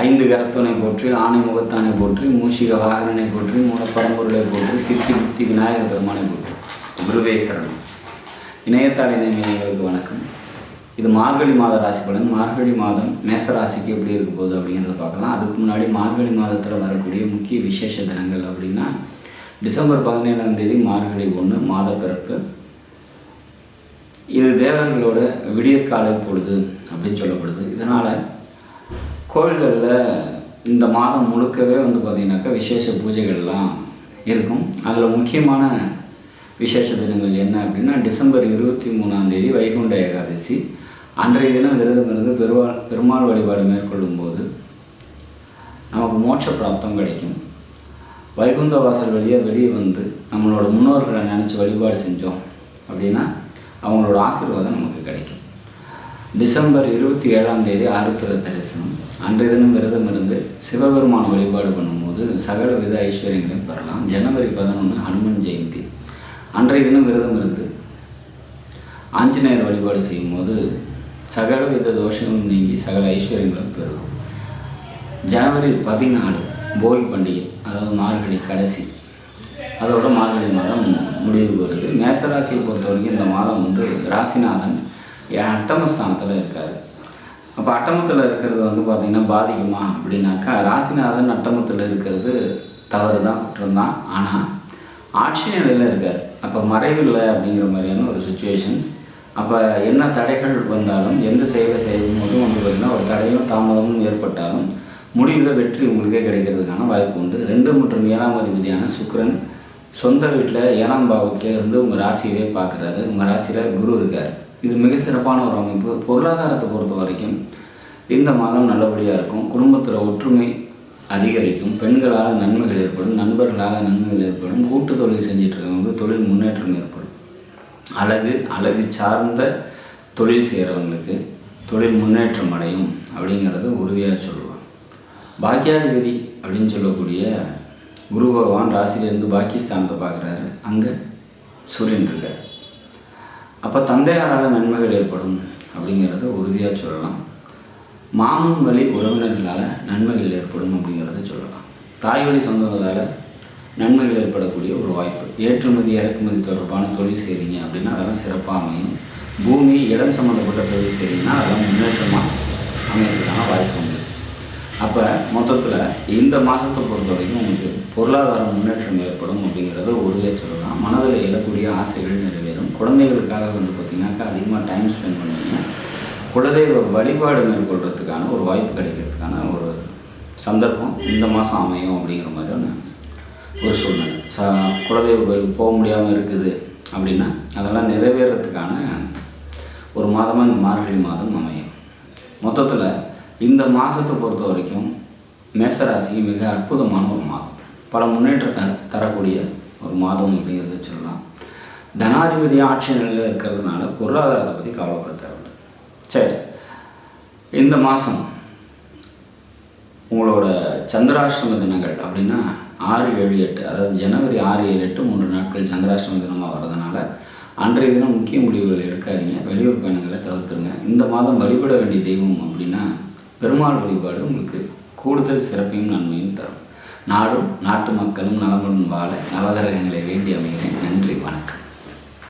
ஐந்து கரத்துணை போற்றி ஆணை முகத்தானை போற்றி மூஷிக வாகனனை போற்றி மூலப்பரம்பொருளை போற்றி சித்தி புத்தி விநாயக பெருமானை போற்றி. குருவேஸ்வரன் சரணம். இணையத்தாள் வணக்கம். இது மார்கழி மாத ராசி பலன். மார்கழி மாதம் மேச ராசிக்கு எப்படி இருக்க போகுது அப்படிங்கிறத பார்க்கலாம். அதுக்கு முன்னாடி மார்கழி மாதத்தில் வரக்கூடிய முக்கிய விசேஷ தினங்கள் அப்படின்னா டிசம்பர் பதினேழாம் தேதி மார்கழி ஒன்று மாத பிறப்பு. இது தேவர்களோட விடியற்காலை பொழுது அப்படின்னு சொல்லப்படுது. இதனால் கோவில்களில் இந்த மாதம் முழுக்கவே வந்து பார்த்திங்கனாக்கா விசேஷ பூஜைகள்லாம் இருக்கும். அதில் முக்கியமான விசேஷ தினங்கள் என்ன அப்படின்னா டிசம்பர் இருபத்தி மூணாம் தேதி வைகுண்ட ஏகாதசி. அன்றைய தினம் விரதம் இருந்து பெருமாள் பெருமாள் வழிபாடு மேற்கொள்ளும் போது நமக்கு மோட்ச பிராப்தம் கிடைக்கும். வைகுந்த வாசல் வழியாக வெளியே வந்து நம்மளோட முன்னோர்களை நினச்சி வழிபாடு செஞ்சோம் அப்படின்னா அவங்களோட ஆசீர்வாதம் நமக்கு கிடைக்கும். டிசம்பர் இருபத்தி ஏழாம் தேதி ஆருத்திர தரிசனம். அன்றைய தினம் விரதம் இருந்து சிவபெருமான வழிபாடு பண்ணும்போது சகல வித ஐஸ்வர்யங்களையும் பெறலாம். ஜனவரி பதினொன்று ஹனுமன் ஜெயந்தி. அன்றைய தினம் விரதம் இருந்து ஆஞ்சநேயர் வழிபாடு செய்யும்போது சகல வித தோஷங்களும் நீங்கி சகல ஐஸ்வர்யங்களும் பெறுவோம். ஜனவரி பதினாலு போகி பண்டிகை அதாவது மார்கழி கடைசி. அதோட மார்கழி மாதம் முடிவுக்கு வருது மேசராசியை பொறுத்த வரைக்கும் இந்த மாதம் வந்து ராசிநாதன் என் அட்டமஸ்தானத்தில் இருக்கார். அப்போ அட்டமத்தில் இருக்கிறது வந்து பார்த்திங்கன்னா பாதிக்குமா அப்படின்னாக்கா ராசிநாதன் அட்டமத்தில் இருக்கிறது தவறு தான் குற்றம்தான். ஆனால் ஆட்சி நிலையில் இருக்கார். அப்போ மறைவில்லை அப்படிங்கிற மாதிரியான ஒரு சுச்சுவேஷன்ஸ் அப்போ என்ன தடைகள் வந்தாலும் எந்த செயலை செய்யும் போதும் வந்து பார்த்திங்கன்னா ஒரு தடையும் தாமதமும் ஏற்பட்டாலும் முடிவில் வெற்றி உங்களுக்கே கிடைக்கிறதுக்கான வாய்ப்பு உண்டு. ரெண்டு மற்றும் ஏழாம் அதிபதியான சுக்ரன் சொந்த வீட்டில் ஏழாம் பாவத்திலே இருந்து உங்கள் ராசியவே பார்க்குறாரு உங்கள் ராசியில் குரு இருக்கார். இது மிக சிறப்பான ஒரு அமைப்பு. பொருளாதாரத்தை பொறுத்த வரைக்கும் இந்த மாதம் நல்லபடியாக இருக்கும். குடும்பத்தில் ஒற்றுமை அதிகரிக்கும். பெண்களால் நன்மைகள் ஏற்படும். நண்பர்களால் நன்மைகள் ஏற்படும். கூட்டு தொழில் செஞ்சுட்டு தொழில் முன்னேற்றம் ஏற்படும். அழகு அழகு சார்ந்த தொழில் செய்கிறவங்களுக்கு தொழில் முன்னேற்றம் அடையும் அப்படிங்கிறத உறுதியாக சொல்லுவாங்க. பாக்கியாதிபதி அப்படின்னு சொல்லக்கூடிய குரு பகவான் ராசிலேருந்து பாக்கியஸ்தானத்தை பார்க்குறாரு. அங்கே சூரியன் இருக்கார். அப்போ தந்தையாரால் நன்மைகள் ஏற்படும் அப்படிங்கிறத உறுதியாக சொல்லலாம். மாமன் வழி உறவினர்களால் நன்மைகள் ஏற்படும் அப்படிங்கிறத சொல்லலாம். தாய் வழி சொந்தங்களால் நன்மைகள் ஏற்படக்கூடிய ஒரு வாய்ப்பு. ஏற்றுமதி இறக்குமதி தொடர்பான தொழில் செய்கிறீங்க அப்படின்னா அதெல்லாம் சிறப்பாக அமையும். பூமி இடம் சம்மந்தப்பட்ட தொழில் செய்கிறீங்கன்னா அதெல்லாம் முன்னேற்றமாக அமையறதுக்கான வாய்ப்பு உண்டு. அப்போ மொத்தத்தில் இந்த மாதத்தை பொறுத்த வரைக்கும் உங்களுக்கு பொருளாதார முன்னேற்றம் ஏற்படும் அப்படிங்கிறத உறுதியாக சொல்லலாம். மனதில் எழக்கூடிய ஆசைகள் நிறைவேறும். குழந்தைகளுக்காக வந்து பார்த்திங்கனாக்கா அதிகமாக டைம் ஸ்பெண்ட் பண்ணுவீங்க குலதெய்வ வழிபாடு மேற்கொள்கிறதுக்கான ஒரு வாய்ப்பு கிடைக்கிறதுக்கான ஒரு சந்தர்ப்பம் இந்த மாதம் அமையும் அப்படிங்கிற மாதிரியான ஒரு சூழ்நிலை. ச குலதெய்வ கோயிலுக்கு போக முடியாமல் இருக்குது அப்படின்னா அதெல்லாம் நிறைவேறத்துக்கான ஒரு மாதமாக இந்த மார்கழி மாதம் அமையும். மொத்தத்தில் இந்த மாதத்தை பொறுத்த வரைக்கும் மேசராசி மிக அற்புதமான ஒரு மாதம். பல முன்னேற்றத்தை தரக்கூடிய ஒரு மாதம் அப்படிங்கிறத சொல்லலாம். தனாதிபதி ஆட்சி நிலையில் இருக்கிறதுனால பொருளாதாரத்தை பற்றி கவலைப்பட தேவையில்லை சரி இந்த மாதம் உங்களோட சந்திராஷ்டம தினங்கள் அப்படின்னா ஆறு ஏழு எட்டு அதாவது ஜனவரி ஆறு ஏழு எட்டு மூன்று நாட்கள் சந்திராஷ்டம தினமாக வர்றதுனால அன்றைய தினம் முக்கிய முடிவுகள் எடுக்காதீங்க. வெளியூர் பயணங்களை தவிர்த்துருங்க. இந்த மாதம் வழிபட வேண்டிய தெய்வம் அப்படின்னா பெருமாள் வழிபாடு உங்களுக்கு கூடுதல் சிறப்பையும் நன்மையும் தரும். நாடும் நாட்டு மக்களும் நலமுடன் வாழ நவகிரகங்களை வேண்டி அமைகிறேன். நன்றி வணக்கம்.